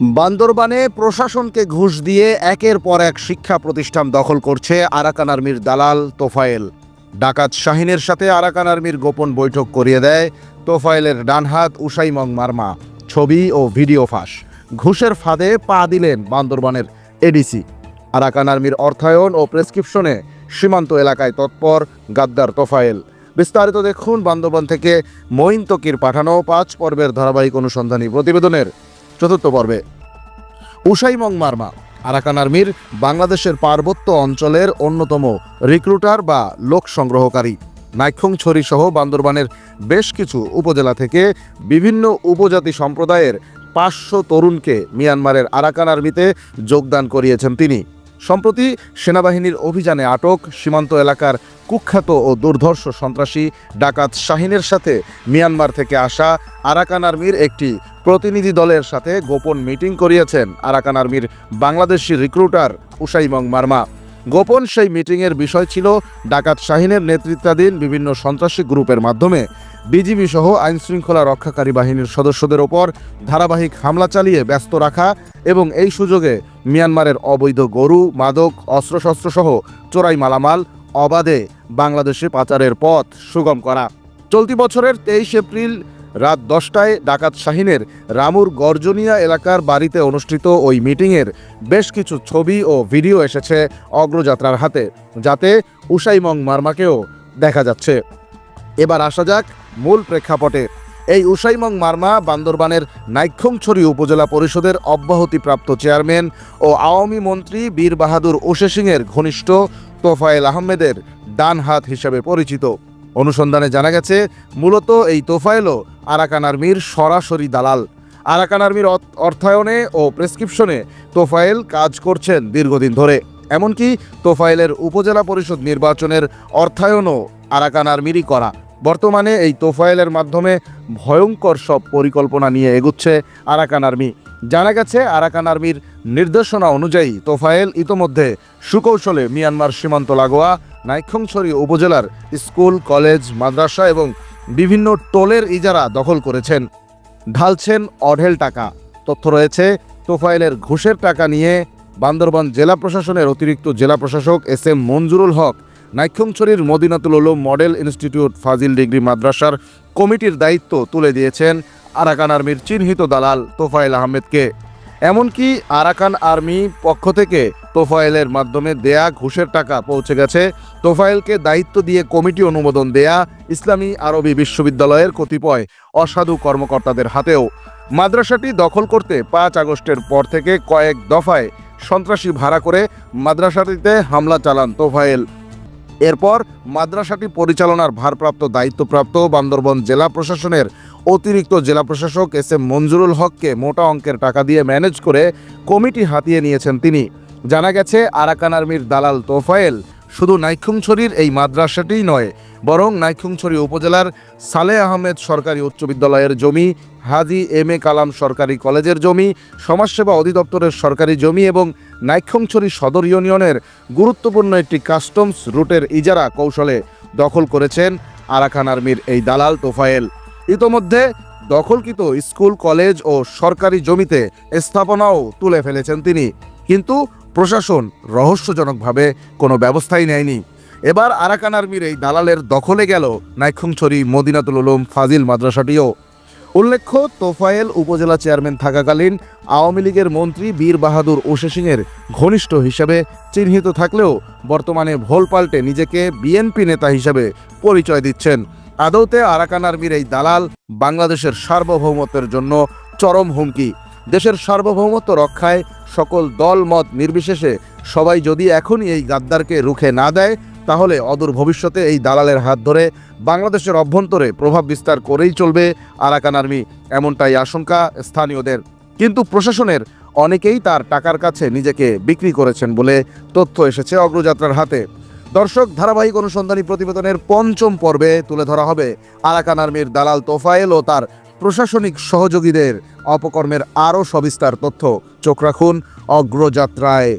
বান্দরবানে প্রশাসনকে ঘুষ দিয়ে একের পর এক শিক্ষা প্রতিষ্ঠান দখল করছে আরাকান আর্মির দালাল তোফায়েল। ডাকাত শাহিনের সাথে আরাকান আর্মির গোপন বৈঠক করিয়ে দেয় তোফায়েলের ডানহাত উসাইমং মার্মা। ছবি ও ভিডিও ফাঁস। ঘুষের ফাঁদে পা দিলেন বান্দরবানের এডিসি। আরাকান আর্মির অর্থায়ন ও প্রেসক্রিপশনে সীমান্ত এলাকায় তৎপর গাদ্দার তোফায়েল। বিস্তারিত দেখুন বান্দরবান থেকে মঈন তকির পাঠানো পাঁচ পর্বের ধারাবাহিক অনুসন্ধানী প্রতিবেদনের চতুর্থ পর্বে। উসাইমং মার্মা আরাকান আর্মির বাংলাদেশের পার্বত্য অঞ্চলের অন্যতম রিক্রুটার বা লোক সংগ্রহকারী। নাইক্ষংছড়ি সহ বান্দরবানের বেশ কিছু উপজেলা থেকে বিভিন্ন উপজাতি সম্প্রদায়ের পাঁচশো তরুণকে মিয়ানমারের আরাকান আর্মিতে যোগদান করিয়েছেন তিনি। সম্প্রতি সেনাবাহিনীর অভিযানে আটক সীমান্ত এলাকার কুখ্যাত ও দুর্ধর্ষ সন্ত্রাসী ডাকাত শাহিনের সাথে মিয়ানমার থেকে আসা আরাকান আর্মির একটি প্রতিনিধি দলের সাথে গোপন মিটিং করিয়েছেন আরাকান আর্মির বাংলাদেশি রিক্রুটার উসাইমং মার্মা। গোপন সেই মিটিংয়ের বিষয় ছিল ডাকাত শাহিনের নেতৃত্বাধীন বিভিন্ন সন্ত্রাসী গ্রুপের মাধ্যমে। বিজিবি সহ আইনশৃঙ্খলা রক্ষাকারী বাহিনীর সদস্যদের ওপর ধারাবাহিক হামলা চালিয়ে ব্যস্ত রাখা এবং এই সুযোগে মিয়ানমারের অবৈধ গরু, মাদক, অস্ত্রশস্ত্র সহ চোরাই মালামাল অবাধে বাংলাদেশে পাচারের পথ সুগম করা। চলতি বছরের তেইশ এপ্রিল রাত দশটায় ডাকাত শাহিনের রামুর গর্জনিয়া এলাকার বাড়িতে অনুষ্ঠিত ওই মিটিংয়ের বেশ কিছু ছবি ও ভিডিও এসেছে অগ্রযাত্রার হাতে, যাতে উসাইমং মার্মাকেও দেখা যাচ্ছে। এবার আসা যাক মূল প্রেক্ষাপটে। এই উসাইমং মার্মা বান্দরবানের নাইক্ষংছড়ি উপজেলা পরিষদের অব্যাহতিপ্রাপ্ত চেয়ারম্যান ও আওয়ামী মন্ত্রী বীর বাহাদুর ওশে সিংয়ের ঘনিষ্ঠ তোফায়েল আহমেদের ডান হাত হিসেবে পরিচিত। অনুসন্ধানে জানা গেছে, মূলত এই তোফায়েলও আরাকান আর্মির সরাসরি দালাল। আরাকান আর্মির অর্থায়নে ও প্রেসক্রিপশনে তোফায়েল কাজ করছেন দীর্ঘদিন ধরে। এমনকি তোফায়েলের উপজেলা পরিষদ নির্বাচনের অর্থায়নও আরাকান আর্মিরই করা। বর্তমানে এই তোফায়েলের মাধ্যমে ভয়ঙ্কর সব পরিকল্পনা নিয়ে এগুচ্ছে আরাকান আর্মি। জানা গেছে, আরাকান আর্মির নির্দেশনা অনুযায়ী তোফায়েল ইতোমধ্যে সুকৌশলে মিয়ানমার সীমান্ত লাগোয়া নাইক্ষংছড়ি উপজেলার স্কুল, কলেজ, মাদ্রাসা এবং বিভিন্ন টোলের ইজারা দখল করেছেন। ঢালছেন অঢেল টাকা। তথ্য রয়েছে তোফাইলের ঘুষের টাকা নিয়ে বান্দরবান জেলা প্রশাসনের অতিরিক্ত জেলা প্রশাসক S M Manjurul Haque নাইক্ষংছড়ির Madinatul Ulum model institute Fazil degree মাদ্রাসার কমিটির দায়িত্ব তুলে দিয়েছেন আরাকান আর্মির চিহ্নিত দালাল তোফায়েল আহমেদকে। এমনকি আরাকান আর্মি পক্ষ থেকে তোফায়েলের মাধ্যমে দেয়া ঘুষের টাকা পৌঁছে গেছে। তোফায়েলকে দায়িত্ব দিয়ে কমিটি অনুমোদন দেয়া ইসলামী আরবি বিশ্ববিদ্যালয়ের কতিপয় অসাধু কর্মকর্তাদের হাতেও। মাদ্রাসাটি দখল করতে পাঁচ আগস্টের পর থেকে কয়েক দফায় সন্ত্রাসী ভাড়া করে মাদ্রাসাটিতে হামলা চালান তোফায়েল। এরপর মাদ্রাসাটি পরিচালনার ভারপ্রাপ্ত দায়িত্বপ্রাপ্ত বান্দরবন জেলা প্রশাসনের অতিরিক্ত জেলা প্রশাসক এস এম মঞ্জুরুল হককে মোটা অঙ্কের টাকা দিয়ে ম্যানেজ করে কমিটি হাতিয়ে নিয়েছেন তিনি। জানা গেছে, আরাকান আর্মির দালাল তোফায়েল শুধু নাইক্ষুংছড়ির এই মাদ্রাসাটিই নয়, বরং নাইক্ষুংছড়ি উপজেলার সালে আহমেদ সরকারি উচ্চ বিদ্যালয়ের জমি, হাজি এম এ কালাম সরকারি কলেজের জমি, সমাজসেবা অধিদপ্তরের সরকারি জমি এবং নাইক্ষংছড়ি সদর ইউনিয়নের গুরুত্বপূর্ণ একটি কাস্টমস রুটের ইজারা কৌশলে দখল করেছেন আরাকান আর্মির এই দালাল তোফায়েল। ইতোমধ্যে দখলকৃত স্কুল, কলেজ ও সরকারি জমিতে স্থাপনাও তুলে ফেলেছেন তিনি। কিন্তু প্রশাসন রহস্যজনকভাবে কোনো ব্যবস্থাই নেয়নি। এবার আরাকান আর্মির এই দালালের দখলে গেল নাইক্ষংছড়ি মদিনাতুল উলুম ফাজিল মাদ্রাসাটিও। উল্লেখ্য, তোফায়েল উপজেলা চেয়ারম্যান থাকাকালীন আওয়ামী লীগের মন্ত্রী বীর বাহাদুর ওশে সিংয়ের ঘনিষ্ঠ হিসেবে চিহ্নিত থাকলেও বর্তমানে ভোল পাল্টে নিজেকে বিএনপি নেতা হিসেবে পরিচয় দিচ্ছেন। আদৌতে আরাকান আর্মির এই দালাল বাংলাদেশের সার্বভৌমত্বের জন্য চরম হুমকি। দেশের সার্বভৌমত্ব রক্ষায় সকল দল মত নির্বিশেষে সবাই যদি এখনই এই গাদ্দারকে রুখে না দেয়, তাহলে অদূর ভবিষ্যতে এই দালালের হাত ধরে বাংলাদেশের অভ্যন্তরে প্রভাব বিস্তার করেই চলবে আরাকান আর্মি। এমনটাই আশঙ্কা স্থানীয়দের। কিন্তু প্রশাসনের অনেকেই তার টাকার কাছে নিজেকে বিক্রি করেছেন বলে তথ্য এসেছে অগ্রযাত্রার হাতে। দর্শক, ধারাবাহিক অনুসন্ধানী প্রতিবেদনের পঞ্চম পর্বে তুলে ধরা হবে আরাকান আর্মির দালাল তোফায়েল ও তার প্রশাসনিক সহযোগীদের অপকর্মের আরও সবিস্তার তথ্য। চোখ রাখুন অগ্রযাত্রায়।